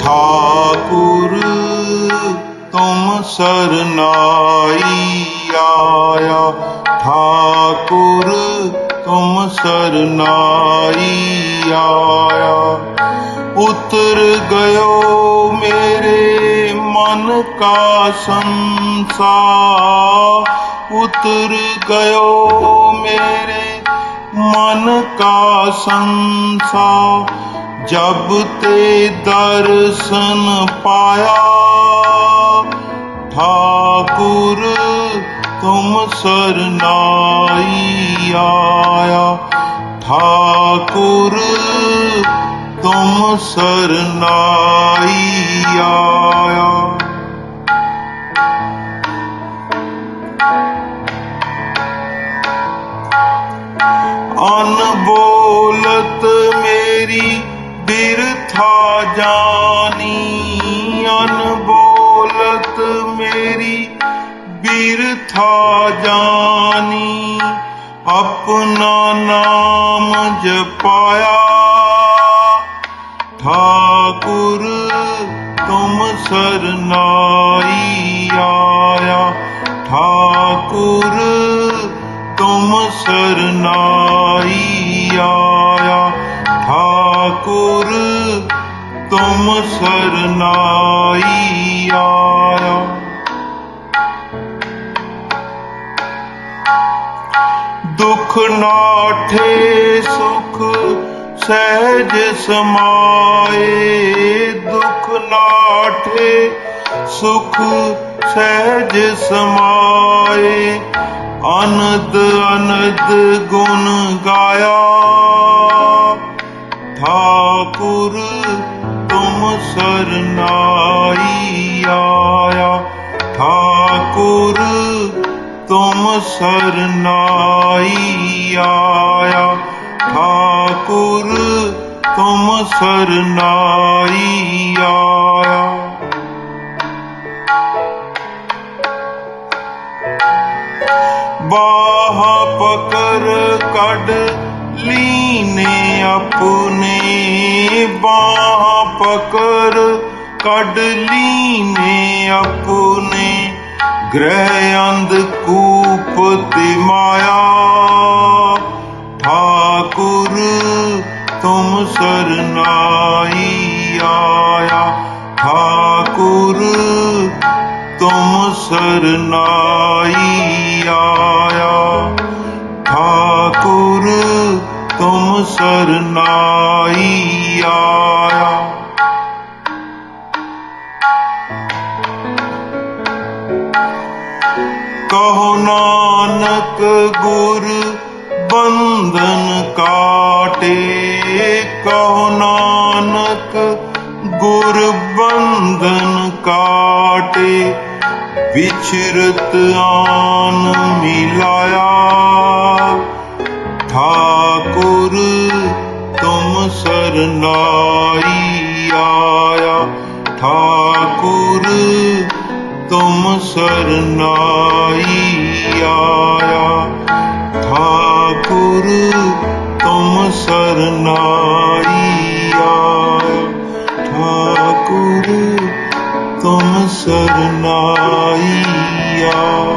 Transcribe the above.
ਠਾਕੁਰ ਤੁਮ ਸਰਨਾਈ ਆਇਆ ਠਾਕੁਰ ਤੁਮ ਸਰਨਾਈ ਆਇਆ ਉਤਰ ਗਇਓ ਮੇਰੇ ਮਨ ਕਾ ਸੰਸਾਰ ਉਤਰ ਗਇਓ ਮੇਰੇ ਮਨ ਕਾ ਸੰਸਾਰ ਜਬ ਤੇ ਦਰਸ਼ਨ ਪਾਇਆ ਠਾਕੁਰ ਤੁਮ ਸਰਨਾਈ ਆਇਆ। ਠਾਕੁਰ ਤੁਮ ਸਰਨਾਈ ਆਇਆ। ਅਨਬੋਲਤ ਮੇਰੀ ਬਿਰਥਾ ਜਾਨੀ, ਅਨਬੋਲਤ ਮੇਰੀ ਬਿਰਥਾ ਜਾਨੀ। ਆਪਣਾ ਨਾਮ ਜਪਾਇਆ, ਠਾਕੁਰ ਤੁਮ ਸਰਨਾਈ ਆਇਆ। ਠਾਕੁਰ ਤੁਮ ਸਰਨਾਈ ਠਾਕੁਰ, ਤੁਮ ਸਰਨਾਈ ਆਇਆ। ਦੁਖ ਨਾਠੇ ਸੁਖ ਸਹਿਜ ਸਮਾਏ। ਦੁਖ ਨਾਠੇ ਸੁਖ ਸਹਿਜ ਸਮਾਏ। ਅਨੰਦ ਅਨੰਦ ਗੁਣ ਗਾਇਆ। ਥਾ ਠਾਕੁਰ ਤੁਮ ਸਰਨਾਈ ਆਇਆ ਠਾਕੁਰ ਤੁਮ ਸਰਨਾਈ ਆਇਆ ਠਾਕੁਰ ਤੁਮ ਸਰਨਾਈ ਆਇਆ ਬਾਹ ਪਕਰ ਕੱਢ ਲੀਨੇ ਆਪਣੇ ਬਾਹ ਪਕਰ ਕੱਢ ਲੀਨੇ ਆਪਣੇ ਗ੍ਰਹਿ ਅੰਧ ਕੂਪ ਤੇ ਮਾਇਆ ਠਾਕੁਰ ਤੁਮ ਸਰਨਾਈ ਆਇਆ ਠਾਕੁਰ ਤੁਮ ਸਰਨਾਈ ਆਇਆ ਠਾਕੁਰ ਤੁਮ ਸਰਨਾਈ ਆਇਆ। ਕਹੋ ਨਾਨਕ ਗੁਰ ਬੰਧਨ ਕਾਟੇ। ਕਹੋ ਨਾਨਕ ਗੁਰ ਬੰਧਨ ਕਾਟੇ। ਵਿਚਰਤ ਆਨ ਮਿਲਾਇਆ। ਠਾਕੁਰ ਤੁਮ ਸਰਨਾਈ ਆਇਆ ਠਾਕੁਰ ਤੁਮ ਸਰਨਾਈ ਆਇਆ ਠਾਕੁਰ ਤੁਮ ਸਰਨਾਈ ਆਇਆ ਠਾਕੁਰ ਤੁਮ ਸਰਨਾਈ ਆਇਆ